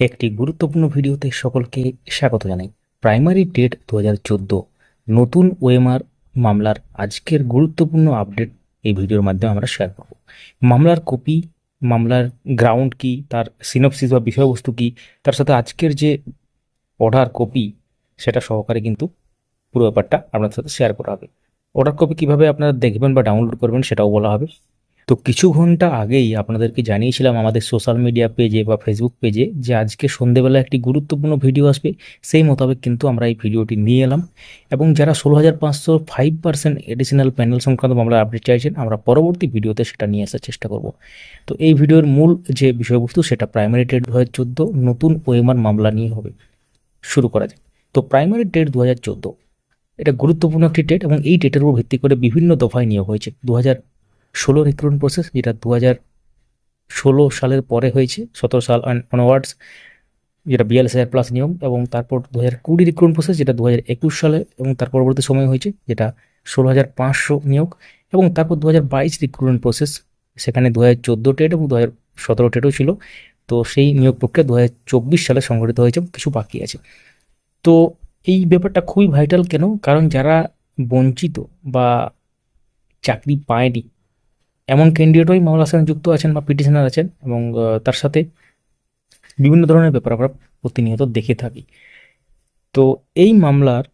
একটি গুরুত্বপূর্ণ ভিডিওতে সকলকে স্বাগত জানাই। প্রাইমারি ডেট দু হাজার চোদ্দ। নতুন ওএমআর মামলার আজকের গুরুত্বপূর্ণ আপডেট এই ভিডিওর মাধ্যমে আমরা শেয়ার করব। মামলার কপি, মামলার গ্রাউন্ড কি, তার সিনপসিস বা বিষয়বস্তু কি, তার সাথে আজকের যে অর্ডার কপি সেটা সহকারে কিন্তু পুরো ব্যাপারটা আপনার সাথে শেয়ার করা হবে। অর্ডার কপি কীভাবে আপনারা দেখবেন বা ডাউনলোড করবেন সেটাও বলা হবে। তো কিছু ঘণ্টা আগেই আপনাদেরকে জানিয়েছিলাম আমাদের সোশ্যাল মিডিয়া পেজে বা ফেসবুক পেজে যে আজকে সন্ধেবেলা একটি গুরুত্বপূর্ণ ভিডিও আসবে। সেই মোতাবেক কিন্তু আমরা এই ভিডিওটি নিয়ে এলাম। এবং যারা ষোলো হাজার পাঁচশো ফাইভ পার্সেন্ট এডিশনাল প্যানেল সংক্রান্ত মামলার আপডেট চাইছেন, আমরা পরবর্তী ভিডিওতে সেটা নিয়ে আসার চেষ্টা করব। তো এই ভিডিওর মূল যে বিষয়বস্তু, সেটা প্রাইমারি ডেট দু হাজার চোদ্দ, নতুন ওএমআর মামলা নিয়ে হবে। শুরু করা যায় তো প্রাইমারি ডেট দু হাজার চোদ্দ, এটা গুরুত্বপূর্ণ একটি ডেট এবং এই ডেটের উপর ভিত্তি করে বিভিন্ন দফায় নিয়োগ হয়েছে। দু হাজার ষোলো রিক্রুটমেন্ট প্রসেস যেটা দু হাজার ষোলো সালের পরে হয়েছে, সতেরো সাল অনওয়ার্ডস যেটা বিয়াল্লিশ হাজার প্লাস নিয়ম, এবং তারপর দু হাজার কুড়ি রিক্রুটমেন্ট প্রসেস যেটা দু হাজার একুশ সালে এবং তার পরবর্তী সময় হয়েছে, যেটা ষোলো হাজার পাঁচশো নিয়োগ, এবং তারপর দু হাজার বাইশ রিক্রুটমেন্ট প্রসেস সেখানে দু হাজার চোদ্দ টেট এবং দু হাজার সতেরো টেটও ছিল। তো সেই নিয়োগ প্রক্রিয়া দু হাজার চব্বিশ সালে সংগঠিত হয়েছে কিছু বাকি আছে। তো এই ব্যাপারটা খুবই ভাইটাল কেন? কারণ যারা বঞ্চিত বা চাকরি পায়নি এমন ক্যান্ডিডেটই মামলার সঙ্গে যুক্ত আছেন বা পিটিশনার আছেন এবং তার সাথে বিভিন্ন ধরনের ব্যাপার আমরা প্রতিনিয়ত দেখে থাকি। তো এই মামলার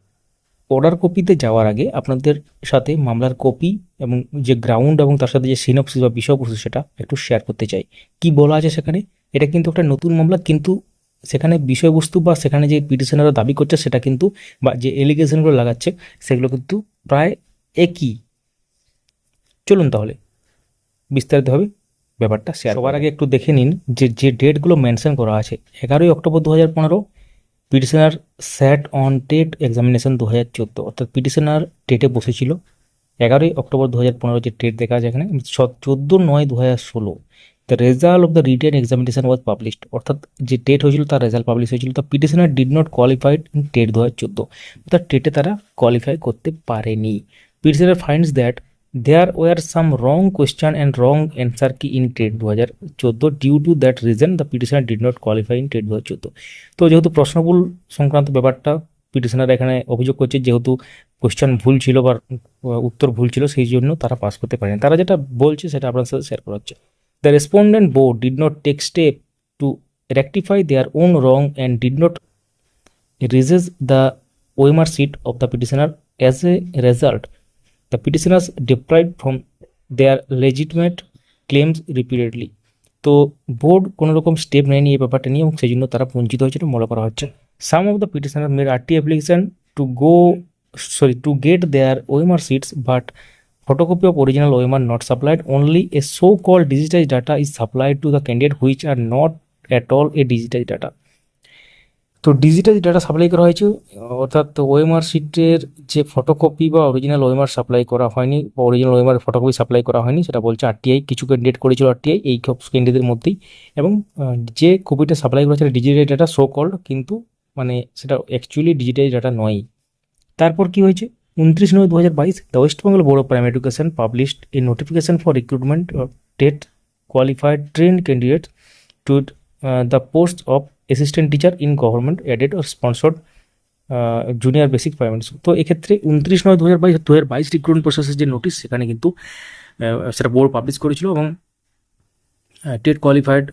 অর্ডার কপিতে যাওয়ার আগে আপনাদের সাথে মামলার কপি এবং যে গ্রাউন্ড এবং তার সাথে যে সিনপসিস বা বিষয়বস্তু সেটা একটু শেয়ার করতে চাই। কি বলা আছে সেখানে? এটা কিন্তু একটা নতুন মামলা, কিন্তু সেখানে বিষয়বস্তু বা সেখানে যে পিটিশনাররা দাবি করছে সেটা কিন্তু বা যে এলিগেশনগুলো লাগাচ্ছে, সেগুলো কিন্তু প্রায় একই। চলুন তাহলে। বিস্তারিতভাবে ব্যাপারটা। শেয়ার সবার আগে একটু দেখে নিন যে যে ডেটগুলো মেনশন করা আছে। এগারোই অক্টোবর দু হাজার পনেরো petitioner sat on TET examination দু হাজার চোদ্দ অর্থাৎ পিটিশনার টেটে বসেছিল। এগারোই অক্টোবর দু হাজার পনেরো যে ডেট দেখা আছে এখানে চোদ্দ নয় দু হাজার ষোলো the result of the written examination was published অর্থাৎ যে টেট হয়েছিল তার রেজাল্ট পাবলিশ হয়েছিল। The petitioner did not qualified in TET দু হাজার চোদ্দ অর্থাৎ টেটে তারা কোয়ালিফাই করতে পারেনি। Petitioner finds that there were some wrong question and wrong answer কি ইন টেট দু হাজার চোদ্দ due to that reason the petitioner did not qualify in TET দু হাজার চোদ্দ তো যেহেতু প্রশ্নভুল সংক্রান্ত ব্যাপারটা পিটিশনার এখানে অভিযোগ করছে যেহেতু কোয়েশ্চান ভুল ছিল বা উত্তর ভুল ছিল সেই জন্য তারা পাস করতে পারেনি তারা যেটা বলছে সেটা আপনার সাথে শেয়ার করা হচ্ছে the respondent board did not take step to rectify their own wrong and did not resist the OMR seat of the petitioner. As a result, the petitioners deprived from their legitimate claims repeatedly. তো board কোনো রকম step নেয়নি এই ব্যাপারটা নিয়ে এবং সেই জন্য তারা বঞ্চিত হয়েছে মনে করা হচ্ছে some of the petitioner made RT application to go sorry to get their OMR sheets but photocopy of original OMR not supplied only a so-called digitized data is supplied to the candidate which are not at all a digitized data তো digital data supply করা হয়েছে, অর্থাৎ OMR শিটের যে photocopy বা original OMR supply করা হয়নি, বা অরিজিনাল ওএমআর ফটোকপি সাপ্লাই করা হয়নি, সেটা বলছে আরটিআই কিছু ক্যান্ডিডেট করেছিল আরটিআই এই ক্যান্ডিডেটের মধ্যেই। এবং যে কপিটা সাপ্লাই করা হয়েছে ডিজিটাল ডাটা শো কল্ড কিন্তু মানে সেটা অ্যাকচুয়ালি ডিজিটাল ডাটা নয়। তারপর কি হয়েছে? উনত্রিশ নয় দু হাজার বাইশ the West Bengal board of primary education published a notification for recruitment TET qualified train candidate to the post of assistant teacher in government aided or sponsored junior basic primary school তো এক্ষেত্রে উনত্রিশ নয় দু হাজার বাইশ দু হাজার বাইশ রিক্রুটমেন্ট প্রসেসের যে নোটিশ সেখানে কিন্তু সেটা বোর্ড পাবলিশ করেছিল এবং টেট কোয়ালিফাইড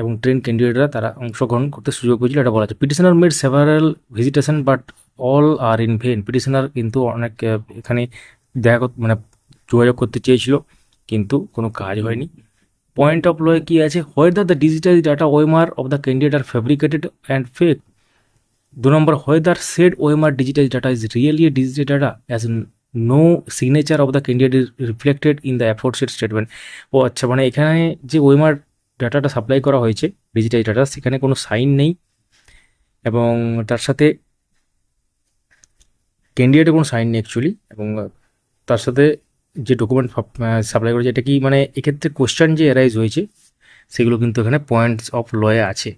এবং ট্রেন ক্যান্ডিডেটরা তারা অংশগ্রহণ করতে সুযোগ পেয়েছিল। এটা বলা আছে petitioner made several visitation but all are in vain petitioner কিন্তু অনেক এখানে দেখা মানে যোগাযোগ করতে চেয়েছিল, কিন্তু কোনো কাজ হয়নি। পয়েন্ট অফ লয়ে কি আছে? Whether the digital data OMR of the candidate are fabricated and fake দু নম্বর whether said OMR digital data is really digital data as no signature of the candidate is reflected in the aforesaid statement ও আচ্ছা মানে এখানে যে ওয়েমার ডাটাটা supply করা হয়েছে digital data সেখানে কোনো সাইন নেই এবং তার সাথে ক্যান্ডিডেটের কোনো সাইন নেই অ্যাকচুয়ালি এবং তার সাথে যে ডকুমেন্ট সাপ্লাই করেছে, এটা কি মানে এক্ষেত্রে কোয়েশ্চেন যে অ্যারাইজ হয়েছে, সেগুলো কিন্তু এখানে পয়েন্টস অফ লয়ে আছে।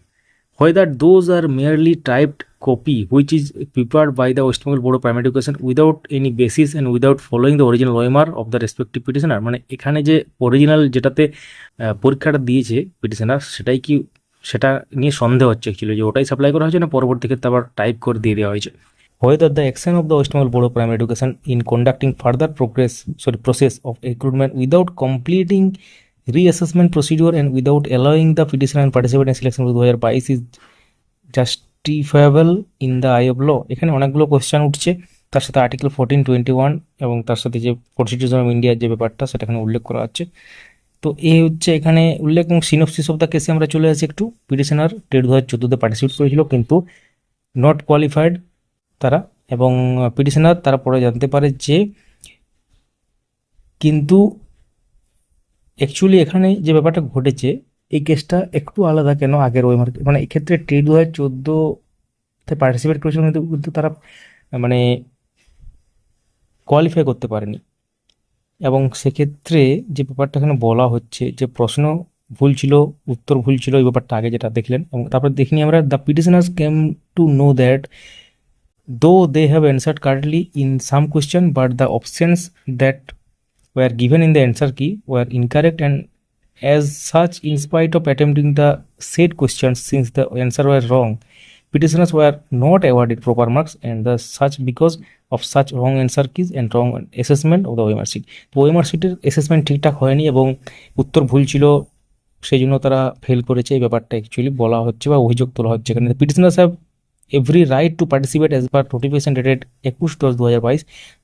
হয় that those are merely typed copy which is prepared by the West Bengal board of primary education without any basis and without following the original OMR of the respective petitioner মানে এখানে যে original যেটাতে পরীক্ষাটা দিয়েছে petitioner সেটাই কি, সেটা নিয়ে সন্দেহ হচ্ছে অ্যাকচুয়ালি যে ওটাই সাপ্লাই করা হয়েছে না, পরবর্তী ক্ষেত্রে আবার টাইপ করে দিয়ে দেওয়া হয়েছে। Whether the action of the West Bengal Board of Primary Education in conducting further progress sorry process of recruitment without completing reassessment procedure and without allowing the petitioner and participant in selection of 2022 is justifiable in the eye of law এখানে অনেকগুলো question উঠছে তার সাথে article fourteen twenty one এবং তার সাথে যে constitution of ইন্ডিয়ার যে ব্যাপারটা সেটা এখানে উল্লেখ করা আছে তো এই হচ্ছে এখানে উল্লেখ এবং সিনপসিস অফ দ্য কেসে আমরা চলে আসি একটু পিটিশনার টেট দু হাজার চোদ্দোতে পার্টিসিপেট করেছিল কিন্তু নট কোয়ালিফাইড তারা এবং পিটিশনার তারা পরে জানতে পারে যে কিন্তু অ্যাকচুয়ালি এখানে যে ব্যাপারটা ঘটেছে, এই কেসটা একটু আলাদা কেন আগের ওই মার্কেট মানে এক্ষেত্রে টেট দু হাজার চোদ্দোতে পার্টিসিপেট করেছিল কিন্তু কিন্তু তারা মানে কোয়ালিফাই করতে পারেনি। এবং সেক্ষেত্রে যে ব্যাপারটা এখানে বলা হচ্ছে, যে প্রশ্ন ভুল ছিল, উত্তর ভুল ছিল, এই ব্যাপারটা আগে যেটা দেখলেন। এবং তারপর দেখিনি আমরা the petitioners came to know that though they have answered correctly in some question but the options that were given in the answer key were incorrect and as such in spite of attempting the said questions since the answer were wrong petitioners were not awarded proper marks and the such because of such wrong answer keys and wrong assessment of the OMR sheet তো OMR sheet এর assessment ঠিকঠাক হয়নি এবং উত্তর ভুল ছিল সেই জন্য তারা ফেল করেছে এই ব্যাপারটা অ্যাকচুয়ালি বলা হচ্ছে বা অভিযোগ তোলা হচ্ছে এখানে petitioners have every right to participate as per notification dated একুশ দশ দু হাজার বাইশ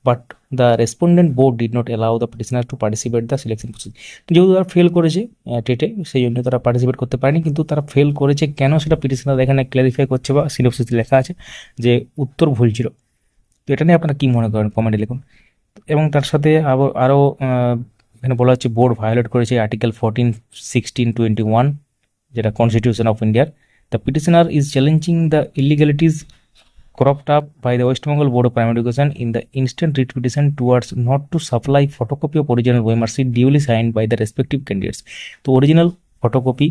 but the respondent board did not allow the petitioner to participate the selection process যেহেতু তারা ফেল করেছে টেটে সেই জন্য তারা পার্টিসিপেট করতে পারেনি, কিন্তু তারা ফেল করেছে কেন সেটা পিটিশনার এখানে ক্ল্যারিফাই করছে বা সিলেবসিস লেখা আছে যে উত্তর ভুল ছিল। তো এটা নিয়ে আপনারা কী মনে করেন? কমেন্টে লিখুন। এবং তার সাথে আবার আরও এখানে বলা হচ্ছে বোর্ড ভায়োলেট করেছে article fourteen sixteen twenty one যেটা কনস্টিটিউশন অফ ইন্ডিয়ার The petitioner is challenging the illegalities cropped up by the West Bengal Board of Primary Education in the instant writ petition towards not to supply photocopy of original OMR sheet duly signed by the respective candidates. তো original photocopy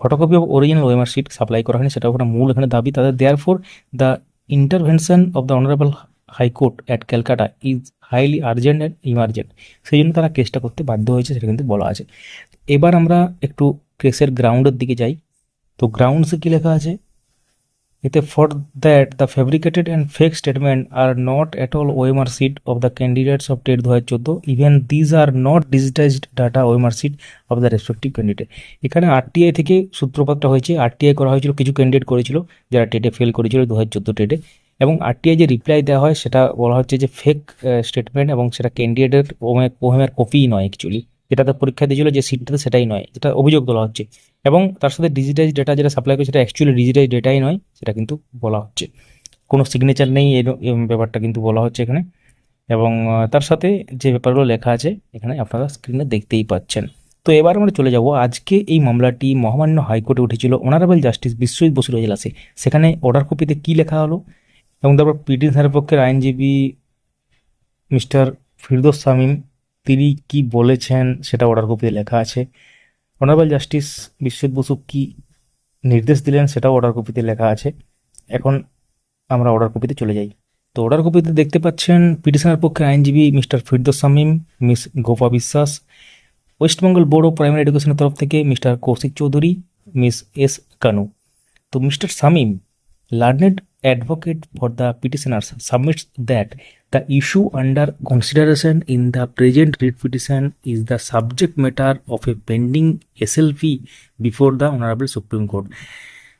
photocopy of original OMR sheet supply করা হয়নি সেটা ওখানে মূল এখানে দাবি তাদের their for the intervention of the honourable high court at Calcutta is highly urgent and emergent সেই জন্য তারা কেসটা করতে বাধ্য হয়েছে সেটা কিন্তু বলা আছে এবার আমরা একটু কেসের গ্রাউন্ডের দিকে যাই তো গ্রাউন্ডসে কী লেখা আছে? এতে for that the fabricated and fake statement are not at all OMR sheet of the candidates of TET দু হাজার চোদ্দ even these are not digitized data OMR sheet of the respective candidate এখানে আরটিআই থেকে সূত্রপাতটা হয়েছে। RTI করা হয়েছিল, কিছু ক্যান্ডিডেট করেছিল, যারা টেটে ফেল করেছিল দু হাজার চোদ্দ টেটে এবং আরটিআই যে রিপ্লাই দেওয়া হয়, সেটা বলা হচ্ছে যে ফেক স্টেটমেন্ট এবং সেটা ক্যান্ডিডেটের ওহেমের কপিই নয় অ্যাকচুয়ালি যেটাতে পরীক্ষা দিয়েছিল যে সিটটাতে সেটাই নয়। যেটা অভিযোগ তোলা হচ্ছে। এবং তার সাথে ডিজিটাইজ ডেটা যেটা সাপ্লাই করে, সেটা অ্যাকচুয়ালি ডিজিটাইজ ডেটাই নয়, সেটা কিন্তু বলা হচ্ছে। কোনো সিগনেচার নেই, এই ব্যাপারটা কিন্তু বলা হচ্ছে এখানে। এবং তার সাথে যে ব্যাপারগুলো লেখা আছে, এখানে আপনারা স্ক্রিনে দেখতেই পাচ্ছেন। তো এবার আমরা চলে যাব, আজকে এই মামলাটি মহামান্য হাইকোর্টে উঠেছিল অনারেবল জাস্টিস বিশ্বজিৎ বসুর এজলাসে সেখানে অর্ডার কপিতে কী লেখা হলো? এবং তারপর পিটিশনের পক্ষের আইনজীবী মিস্টার ফিরদোস শামীম, তিনি কি বলেছেন, সেটা অর্ডার কপিতে লেখা আছে। অনারেবল জাস্টিস বিশ্বজিৎ বসু কী নির্দেশ দিলেন সেটাও অর্ডার কপিতে লেখা আছে। এখন আমরা অর্ডার কপিতে চলে যাই। তো অর্ডার কপিতে দেখতে পাচ্ছেন পিটিশনের পক্ষে আইনজীবী mister Firdous Shamim, miss Gopa Biswas West Bengal board of primary এডুকেশনের তরফ থেকে mister Kaushik Chowdhury, miss S Kanu. তো mister Shamim learned advocate for the petitioners submits that The issue under consideration in the present writ petition is the subject matter of a pending SLP before the Honorable Supreme Court.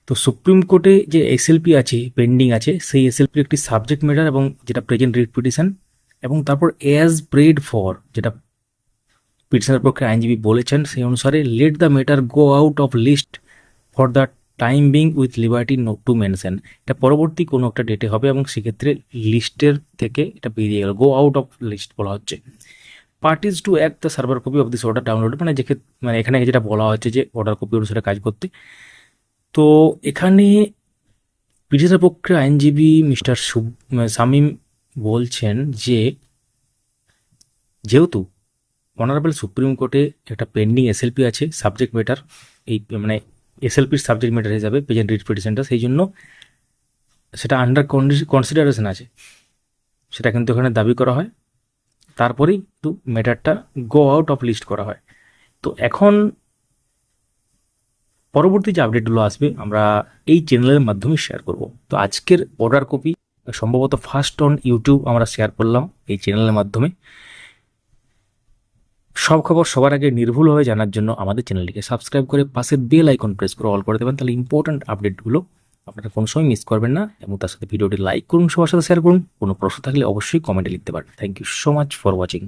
তো supreme কোর্টে যে SLP আছে pending আছে, সেই SLP একটি subject matter এবং যেটা present writ petition এবং তারপর অ্যাজ প্রেড ফর যেটা পিটিশনের পক্ষে আইনজীবী বলেছেন, সেই অনুসারে let the matter go out of list for the time being with liberty note to mention এটা পরবর্তী কোনো একটা ডেটে হবে এবং সেক্ষেত্রে লিস্টের থেকে এটা বেরিয়ে গেল। গো আউট অফ লিস্ট বলা হচ্ছে। Parties to act the server copy of this order download মানে যে মানে এখানে যেটা বলা হচ্ছে যে অর্ডার কপি অনুসারে কাজ করতে। তো এখানে ব্রিটিশের পক্ষে আইনজীবী মিস্টার শামীম বলছেন যে যেহেতু অনারেবল সুপ্রিম কোর্টে একটা পেন্ডিং এসএলপি আছে সাবজেক্ট ম্যাটার এই মানে এসএলপির সাবজেক্ট ম্যাটার হিসাবে প্রেজেন্ট রিট পিটিশনটা সেই জন্য সেটা আন্ডার কনসিডারেশন আছে। সেটা কিন্তু এখানে দাবি করা হয়। তারপরেই কিন্তু ম্যাটারটা গো আউট অফ লিস্ট করা হয়। তো এখন পরবর্তী যে আপডেটগুলো আসবে, আমরা এই চ্যানেলের মাধ্যমে শেয়ার করব। তো আজকের অর্ডার কপি সম্ভবত ফার্স্ট অন ইউটিউব আমরা শেয়ার করলাম এই চ্যানেলের মাধ্যমে। সব খবর সবার আগে নির্ভুলভাবে জানার জন্য আমাদের চ্যানেলটিকে সাবস্ক্রাইব করে পাশে বেল আইকন প্রেস করে অল করে দেবেন। তাহলে ইম্পর্ট্যান্ট আপডেটগুলো আপনারা কোনো সময় মিস করবেন না এবং তার সাথে ভিডিওটি লাইক করুন, সবার সাথে শেয়ার করুন। কোনো প্রশ্ন থাকলে অবশ্যই কমেন্টে লিখতে পারেন। Thank you so much for watching